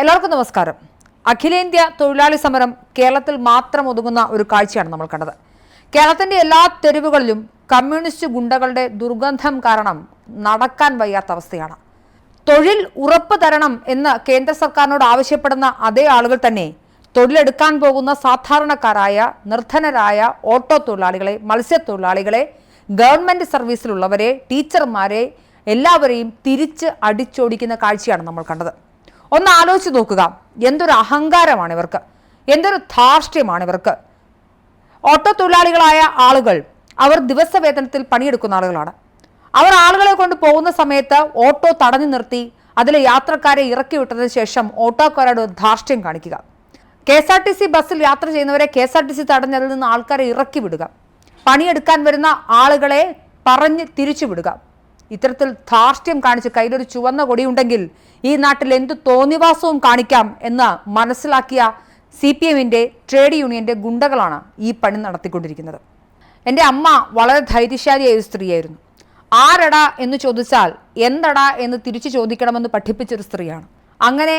എല്ലാവർക്കും നമസ്കാരം. അഖിലേന്ത്യാ തൊഴിലാളി സമരം കേരളത്തിൽ മാത്രം ഒതുങ്ങുന്ന ഒരു കാഴ്ചയാണ് നമ്മൾ കണ്ടത്. കേരളത്തിന്റെ എല്ലാ തെരുവുകളിലും കമ്മ്യൂണിസ്റ്റ് ഗുണ്ടകളുടെ ദുർഗന്ധം കാരണം നടക്കാൻ വയ്യാത്ത അവസ്ഥയാണ്. തൊഴിൽ ഉറപ്പ് തരണം എന്ന് കേന്ദ്ര സർക്കാരിനോട് ആവശ്യപ്പെടുന്ന അതേ ആളുകൾ തന്നെ തൊഴിലെടുക്കാൻ പോകുന്ന സാധാരണക്കാരായ നിർധനരായ ഓട്ടോ തൊഴിലാളികളെ മത്സ്യത്തൊഴിലാളികളെ ഗവൺമെന്റ് സർവീസിലുള്ളവരെ ടീച്ചർമാരെ എല്ലാവരെയും തിരിച്ച് അടിച്ചോടിക്കുന്ന കാഴ്ചയാണ് നമ്മൾ കണ്ടത്. ഒന്ന് ആലോചിച്ച് നോക്കുക. എന്തൊരു അഹങ്കാരമാണ് ഇവർക്ക്. എന്തൊരു ധാർഷ്ട്യമാണ് ഇവർക്ക്. ഓട്ടോ തൊഴിലാളികളായ ആളുകൾ അവർ ദിവസവേതനത്തിൽ പണിയെടുക്കുന്ന ആളുകളാണ്. അവർ ആളുകളെ കൊണ്ട് പോകുന്ന സമയത്ത് ഓട്ടോ തടഞ്ഞു നിർത്തി അതിലെ യാത്രക്കാരെ ഇറക്കി വിട്ടതിന് ശേഷം ഓട്ടോക്കാരോട് ധാർഷ്ട്യം കാണിക്കുക. K S R T C ബസ്സിൽ യാത്ര ചെയ്യുന്നവരെ K S R T C തടഞ്ഞതിൽ നിന്ന് ആൾക്കാരെ ഇറക്കി വിടുക. പണിയെടുക്കാൻ വരുന്ന ആളുകളെ പറഞ്ഞ് തിരിച്ചു വിടുക. ഇത്തരത്തിൽ ധാർഷ്ട്യം കാണിച്ച് കയ്യിലൊരു ചുവന്ന കൊടിയുണ്ടെങ്കിൽ ഈ നാട്ടിൽ എന്ത് തോന്നിവാസവും കാണിക്കാം എന്ന് മനസ്സിലാക്കിയ സി പി എമ്മിന്റെ ട്രേഡ് യൂണിയന്റെ ഗുണ്ടകളാണ് ഈ പണി നടത്തിക്കൊണ്ടിരിക്കുന്നത്. എന്റെ അമ്മ വളരെ ധൈര്യശാലിയായ ഒരു സ്ത്രീയായിരുന്നു. ആരടാ എന്ന് ചോദിച്ചാൽ എന്തടാ എന്ന് തിരിച്ചു ചോദിക്കണമെന്ന് പഠിപ്പിച്ചൊരു സ്ത്രീയാണ്. അങ്ങനെ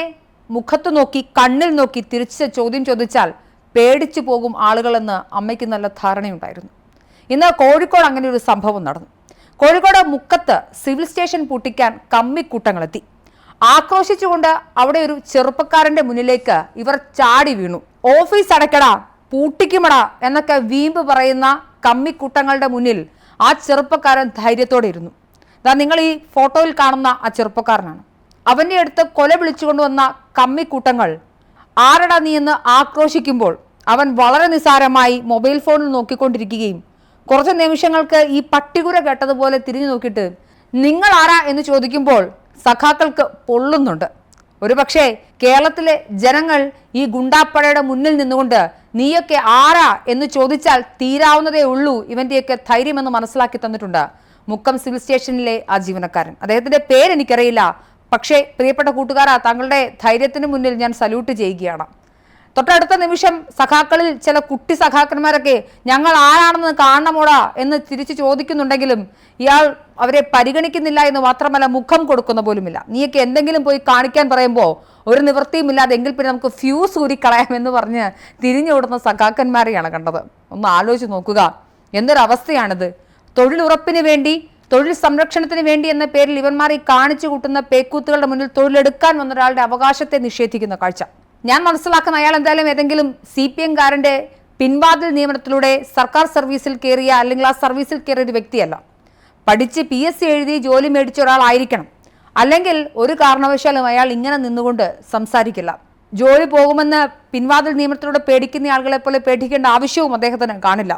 മുഖത്ത് നോക്കി കണ്ണിൽ നോക്കി തിരിച്ച് ചോദ്യം ചോദിച്ചാൽ പേടിച്ചു പോകും ആളുകളെന്ന് അമ്മയ്ക്ക് നല്ല ധാരണയുണ്ടായിരുന്നു. ഇന്ന് കോഴിക്കോട് അങ്ങനെ ഒരു സംഭവം നടന്നു. കോഴിക്കോട് മുക്കത്ത് സിവിൽ സ്റ്റേഷൻ പൂട്ടിക്കാൻ കമ്മിക്കൂട്ടങ്ങളെത്തി. ആക്രോശിച്ചുകൊണ്ട് അവിടെ ഒരു ചെറുപ്പക്കാരന്റെ മുന്നിലേക്ക് ഇവർ ചാടി വീണു. ഓഫീസ് അടയ്ക്കടാ പൂട്ടിക്കുമടാ എന്നൊക്കെ വീമ്പ് പറയുന്ന കമ്മിക്കൂട്ടങ്ങളുടെ മുന്നിൽ ആ ചെറുപ്പക്കാരൻ ധൈര്യത്തോടെ ഇരുന്നു. ദാ നിങ്ങൾ ഈ ഫോട്ടോയിൽ കാണുന്ന ആ ചെറുപ്പക്കാരനാണ്. അവന്റെ അടുത്ത് കൊല വിളിച്ചുകൊണ്ടുവന്ന കമ്മിക്കൂട്ടങ്ങൾ ആരടാ നീ എന്ന് ആക്രോശിക്കുമ്പോൾ അവൻ വളരെ നിസാരമായി മൊബൈൽ ഫോണിൽ നോക്കിക്കൊണ്ടിരിക്കുകയും കുറച്ച് നിമിഷങ്ങൾക്ക് ഈ പട്ടികുര കേട്ടതുപോലെ തിരിഞ്ഞു നോക്കിയിട്ട് നിങ്ങൾ ആരാ എന്ന് ചോദിക്കുമ്പോൾ സഖാക്കൾക്ക് പൊള്ളുന്നുണ്ട്. ഒരുപക്ഷെ കേരളത്തിലെ ജനങ്ങൾ ഈ ഗുണ്ടാപ്പടയുടെ മുന്നിൽ നിന്നുകൊണ്ട് നീയൊക്കെ ആരാ എന്ന് ചോദിച്ചാൽ തീരാവുന്നതേ ഉള്ളൂ ഇവന്റെയൊക്കെ ധൈര്യമെന്ന് മനസ്സിലാക്കി തന്നിട്ടുണ്ട് മുക്കം സിവിൽ സ്റ്റേഷനിലെ ആ ജീവനക്കാരൻ. അദ്ദേഹത്തിന്റെ പേരെനിക്കറിയില്ല. പക്ഷേ പ്രിയപ്പെട്ട കൂട്ടുകാരാ താങ്കളുടെ ധൈര്യത്തിന് മുന്നിൽ ഞാൻ സല്യൂട്ട് ചെയ്യുകയാണ്. തൊട്ടടുത്ത നിമിഷം സഖാക്കളിൽ ചില കുട്ടി സഖാക്കന്മാരൊക്കെ ഞങ്ങൾ ആരാണെന്ന് കാണണമോടാ എന്ന് തിരിച്ചു ചോദിക്കുന്നുണ്ടെങ്കിലും ഇയാൾ അവരെ പരിഗണിക്കുന്നില്ല എന്ന് മാത്രമല്ല മുഖം കൊടുക്കുന്ന പോലുമില്ല. നീയൊക്കെ എന്തെങ്കിലും പോയി കാണിക്കാൻ പറയുമ്പോൾ ഒരു നിവൃത്തിയുമില്ലാതെ എങ്കിൽ പിന്നെ നമുക്ക് ഫ്യൂസ് ഊരിക്കളയാം എന്ന് പറഞ്ഞ് തിരിഞ്ഞോടുന്ന സഖാക്കന്മാരെയാണ് കണ്ടത്. ഒന്ന് ആലോചിച്ച് നോക്കുക. എന്തൊരവസ്ഥയാണിത്? തൊഴിലുറപ്പിന് വേണ്ടി തൊഴിൽ സംരക്ഷണത്തിന് വേണ്ടി എന്ന പേരിൽ ഇവന്മാർ ഈ കാണിച്ചു കൂട്ടുന്ന പേക്കൂത്തുകളുടെ മുന്നിൽ തൊഴിലെടുക്കാൻ വന്ന ഒരാളുടെ അവകാശത്തെ നിഷേധിക്കുന്ന കാഴ്ച. ഞാൻ മനസ്സിലാക്കുന്ന അയാൾ എന്തായാലും ഏതെങ്കിലും സി പി എംകാരന്റെ പിൻവാതിൽ നിയമനത്തിലൂടെ സർക്കാർ സർവീസിൽ കയറിയ അല്ലെങ്കിൽ ആ സർവീസിൽ കയറിയ ഒരു വ്യക്തിയല്ല. പഠിച്ച് പി എസ് സി എഴുതി ജോലി മേടിച്ച ഒരാളായിരിക്കണം. അല്ലെങ്കിൽ ഒരു കാരണവശാലും അയാൾ ഇങ്ങനെ നിന്നുകൊണ്ട് സംസാരിക്കില്ല. ജോലി പോകുമെന്ന് പിൻവാതിൽ നിയമനത്തിലൂടെ പേടിക്കുന്ന ആളുകളെ പോലെ പേടിക്കേണ്ട ആവശ്യവും അദ്ദേഹത്തിന് കാണില്ല.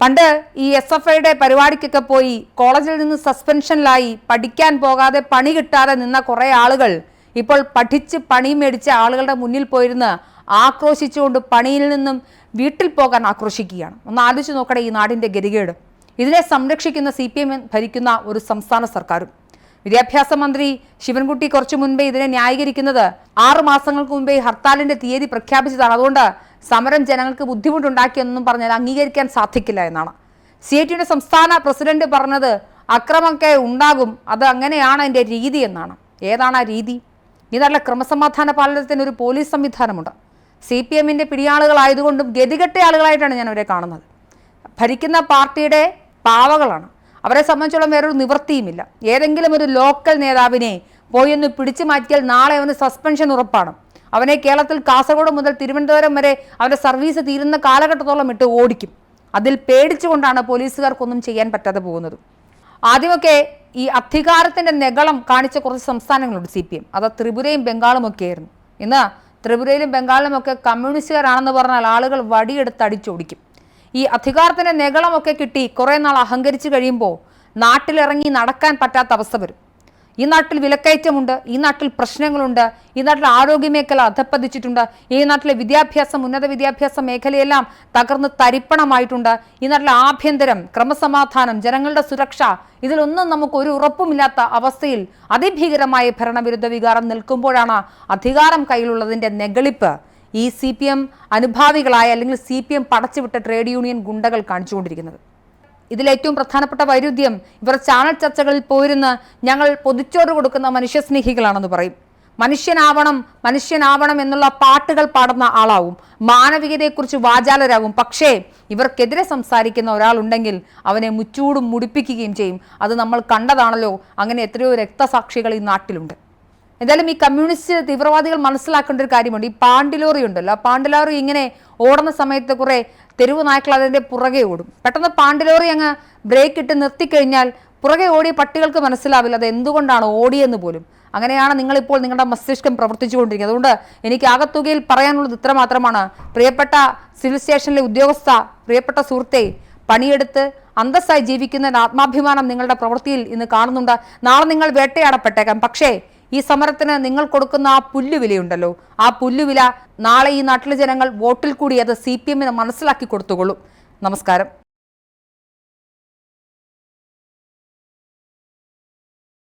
പണ്ട് ഈ എസ് എഫ് ഐയുടെ പരിപാടിക്കൊക്കെ പോയി കോളേജിൽ നിന്ന് സസ്പെൻഷനിലായി പഠിക്കാൻ പോകാതെ പണി കിട്ടാതെ നിന്ന കുറേ ആളുകൾ ഇപ്പോൾ പഠിച്ച് പണി മേടിച്ച ആളുകളുടെ മുന്നിൽ പോയിരുന്ന് ആക്രോശിച്ചുകൊണ്ട് പണിയിൽ നിന്നും വീട്ടിൽ പോകാൻ ആക്രോശിക്കുകയാണ്. ഒന്ന് ആലോചിച്ച് നോക്കട്ടെ ഈ നാടിന്റെ ഗതികേട്. ഇതിനെ സംരക്ഷിക്കുന്ന സി പി എം ഭരിക്കുന്ന ഒരു സംസ്ഥാന സർക്കാരും. വിദ്യാഭ്യാസ മന്ത്രി ശിവൻകുട്ടി കുറച്ചു മുൻപേ ഇതിനെ ന്യായീകരിക്കുന്നത് ആറു മാസങ്ങൾക്ക് മുമ്പേ ഹർത്താലിന്റെ തീയതി പ്രഖ്യാപിച്ചതാണ്. അതുകൊണ്ട് സമരം ജനങ്ങൾക്ക് ബുദ്ധിമുട്ടുണ്ടാക്കിയെന്നും പറഞ്ഞാൽ അംഗീകരിക്കാൻ സാധിക്കില്ല എന്നാണ്. സി ഐ ടിയുടെ സംസ്ഥാന പ്രസിഡന്റ് പറഞ്ഞത് അക്രമമൊക്കെ ഉണ്ടാകും. അത് അങ്ങനെയാണ് അതിന്റെ രീതി എന്നാണ്. ഏതാണ് ആ രീതി? ഈ നല്ല ക്രമസമാധാന പാലനത്തിന് ഒരു പോലീസ് സംവിധാനമുണ്ട്. സി പി എമ്മിന്റെ പിടിയാളുകളായതുകൊണ്ടും ഗതികെട്ട ആളുകളായിട്ടാണ് ഞാൻ അവരെ കാണുന്നത്. ഭരിക്കുന്ന പാർട്ടിയുടെ പാവകളാണ്. അവരെ സംബന്ധിച്ചോളം വേറൊരു നിവൃത്തിയുമില്ല. ഏതെങ്കിലും ഒരു ലോക്കൽ നേതാവിനെ പോയി ഒന്ന് പിടിച്ചു മാറ്റിയാൽ നാളെ അവന് സസ്പെൻഷൻ ഉറപ്പാണ്. അവനെ കേരളത്തിൽ കാസർഗോഡ് മുതൽ തിരുവനന്തപുരം വരെ അവന്റെ സർവീസ് തീരുന്ന കാലഘട്ടത്തോളം ഇട്ട് ഓടിക്കും. അതിൽ പേടിച്ചുകൊണ്ടാണ് പോലീസുകാർക്കൊന്നും ചെയ്യാൻ പറ്റാതെ പോകുന്നത്. ആദ്യമൊക്കെ ഈ അധികാരത്തിന്റെ നെഗളം കാണിച്ച കുറച്ച് സംസ്ഥാനങ്ങളുണ്ട് സി പി എം. അത് ത്രിപുരയും ബംഗാളും ഒക്കെ ആയിരുന്നു ഇന്ന് ത്രിപുരയിലും ബംഗാളിലും ഒക്കെ കമ്മ്യൂണിസ്റ്റുകാരാണെന്ന് പറഞ്ഞാൽ ആളുകൾ വടിയെടുത്ത് അടിച്ചോടിക്കും. ഈ അധികാരത്തിന്റെ നെകളമൊക്കെ കിട്ടി കുറേ നാൾ അഹങ്കരിച്ച് കഴിയുമ്പോൾ നാട്ടിലിറങ്ങി നടക്കാൻ പറ്റാത്ത അവസ്ഥ വരും. ഈ നാട്ടിൽ വിലക്കയറ്റമുണ്ട് ഈ നാട്ടിൽ പ്രശ്നങ്ങളുണ്ട് ഈ നാട്ടിൽ ആരോഗ്യമേഖല അധപ്പതിച്ചിട്ടുണ്ട് ഈ നാട്ടിലെ വിദ്യാഭ്യാസം ഉന്നത വിദ്യാഭ്യാസ മേഖലയെല്ലാം തകർന്ന് തരിപ്പണമായിട്ടുണ്ട്. ഈ നാട്ടിലെ ആഭ്യന്തരം ക്രമസമാധാനം ജനങ്ങളുടെ സുരക്ഷ ഇതിലൊന്നും നമുക്ക് ഒരു ഉറപ്പുമില്ലാത്ത അവസ്ഥയിൽ അതിഭീകരമായ ഭരണവിരുദ്ധ വികാരം നിൽക്കുമ്പോഴാണ് അധികാരം കയ്യിലുള്ളതിന്റെ നെഗളിപ്പ്. ഈ സി പി എം അനുഭാവികളായ അല്ലെങ്കിൽ സി പി എം പടച്ചുവിട്ട ട്രേഡ് യൂണിയൻ ഗുണ്ടകൾ കാണിച്ചുകൊണ്ടിരിക്കുന്നത്. ഇതിലേറ്റവും പ്രധാനപ്പെട്ട വൈരുദ്ധ്യം ഇവർ ചാനൽ ചർച്ചകളിൽ പോയിരുന്ന് ഞങ്ങൾ പൊതിച്ചോറ് കൊടുക്കുന്ന മനുഷ്യസ്നേഹികളാണെന്ന് പറയും. മനുഷ്യനാവണം മനുഷ്യനാവണം എന്നുള്ള പാട്ടുകൾ പാടുന്ന ആളാവും. മാനവികതയെക്കുറിച്ച് വാചാലരാകും പക്ഷേ ഇവർക്കെതിരെ സംസാരിക്കുന്ന ഒരാളുണ്ടെങ്കിൽ അവനെ മുച്ചൂടും മുടിപ്പിക്കുകയും ചെയ്യും. അത് നമ്മൾ കണ്ടതാണല്ലോ. അങ്ങനെ എത്രയോ രക്തസാക്ഷികൾ ഈ നാട്ടിലുണ്ട്. എന്തായാലും ഈ കമ്മ്യൂണിസ്റ്റ് തീവ്രവാദികൾ മനസ്സിലാക്കേണ്ട ഒരു കാര്യമുണ്ട്. ഈ പാണ്ടിലോറി ഉണ്ടല്ലോ. ആ പാണ്ടിലോറി ഇങ്ങനെ ഓടുന്ന സമയത്ത് കുറെ തെരുവ് നായ്ക്കൾ അതിന്റെ പുറകെ ഓടും. പെട്ടെന്ന് പാണ്ടിലോറി അങ്ങ് ബ്രേക്ക് ഇട്ട് നിർത്തിക്കഴിഞ്ഞാൽ പുറകെ ഓടിയ പട്ടികൾക്ക് മനസ്സിലാവില്ല അത് എന്തുകൊണ്ടാണ് ഓടിയെന്ന് പോലും. അങ്ങനെയാണ് നിങ്ങളിപ്പോൾ നിങ്ങളുടെ മസ്തിഷ്കം പ്രവർത്തിച്ചുകൊണ്ടിരിക്കുന്നത്. അതുകൊണ്ട് എനിക്ക് ആകത്തുകയിൽ പറയാനുള്ളത് ഇത്ര മാത്രമാണ് പ്രിയപ്പെട്ട സിവിൽ സ്റ്റേഷനിലെ ഉദ്യോഗസ്ഥ പ്രിയപ്പെട്ട സുഹൃത്തെ പണിയെടുത്ത് അന്തസ്സായി ജീവിക്കുന്ന ആത്മാഭിമാനം നിങ്ങളുടെ പ്രവൃത്തിയിൽ ഇന്ന് കാണുന്നുണ്ട്. നാളെ നിങ്ങൾ വേട്ടയാടപ്പെട്ടേക്കാം. പക്ഷേ ഈ സമരത്തിന് നിങ്ങൾ കൊടുക്കുന്ന ആ പുല്ലുവിലയുണ്ടല്ലോ ആ പുല്ലുവില നാളെ ഈ നാട്ടിലെ ജനങ്ങൾ വോട്ടിൽ കൂടി അത് സി പി എമ്മിന് മനസ്സിലാക്കി കൊടുത്തുകൊള്ളും. നമസ്കാരം.